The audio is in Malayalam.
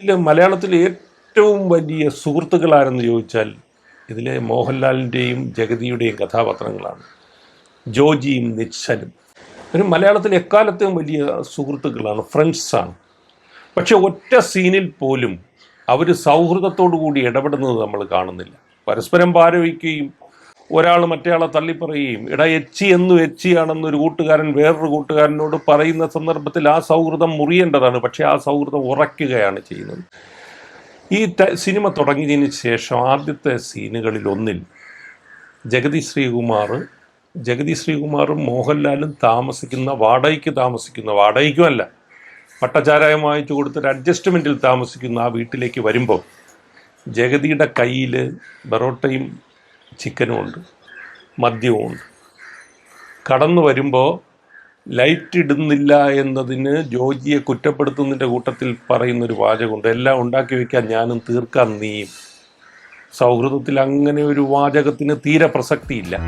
ഇതിൽ മലയാളത്തിലെ ഏറ്റവും വലിയ സുഹൃത്തുക്കളാരെന്ന് ചോദിച്ചാൽ ഇതിലെ മോഹൻലാലിന്റെയും ജഗതിയുടെയും കഥാപാത്രങ്ങളാണ്. ജോജിയും നിശ്ചലും. ഒരു മലയാളത്തിലെ എക്കാലത്തെയും വലിയ സുഹൃത്തുക്കളാണ് ഫ്രണ്ട്സാണ്. പക്ഷെ ഒറ്റ സീനിൽ പോലും അവർ സൗഹൃദത്തോടു കൂടി ഇടപെടുന്നത് നമ്മൾ കാണുന്നില്ല. പരസ്പരം പാരവയ്ക്കുകയും ഒരാൾ മറ്റേയാളെ തള്ളിപ്പറയുകയും ഇട എച്ചി എന്നു എച്ചിയാണെന്നൊരു കൂട്ടുകാരൻ വേറൊരു കൂട്ടുകാരനോട് പറയുന്ന സന്ദർഭത്തിൽ ആ സൗഹൃദം മുറിയേണ്ടതാണ്. പക്ഷേ ആ സൗഹൃദം ഉറയ്ക്കുകയാണ് ചെയ്യുന്നത്. ഈ സിനിമ തുടങ്ങിയതിന് ശേഷം ആദ്യത്തെ സീനുകളിൽ ഒന്നിൽ ജഗതി ശ്രീകുമാർ ജഗതി ശ്രീകുമാറും മോഹൻലാലും താമസിക്കുന്ന വാടകയ്ക്ക് താമസിക്കുന്ന വാടകയ്ക്കുമല്ല പട്ടചാരായം വാങ്ങിച്ചു കൊടുത്തൊരു അഡ്ജസ്റ്റ്മെന്റിൽ താമസിക്കുന്ന ആ വീട്ടിലേക്ക് വരുമ്പോൾ ജഗതിയുടെ കയ്യിൽ ബറോട്ടയും ചിക്കനും ഉണ്ട് മദ്യവും ഉണ്ട് കടന്നു വരുമ്പോൾ ലൈറ്റ് ഇടുന്നില്ല എന്നതിന് ജോജിയെ കുറ്റപ്പെടുത്തുന്നതിന്റെ കൂട്ടത്തിൽ പറയുന്നൊരു വാചകമുണ്ട്. എല്ലാം ഉണ്ടാക്കി വയ്ക്കാൻ ഞാനും തീർക്കാൻ നീയും. സൗഹൃദത്തിൽ അങ്ങനെ ഒരു വാചകത്തിന് തീരെ പ്രസക്തിയില്ല.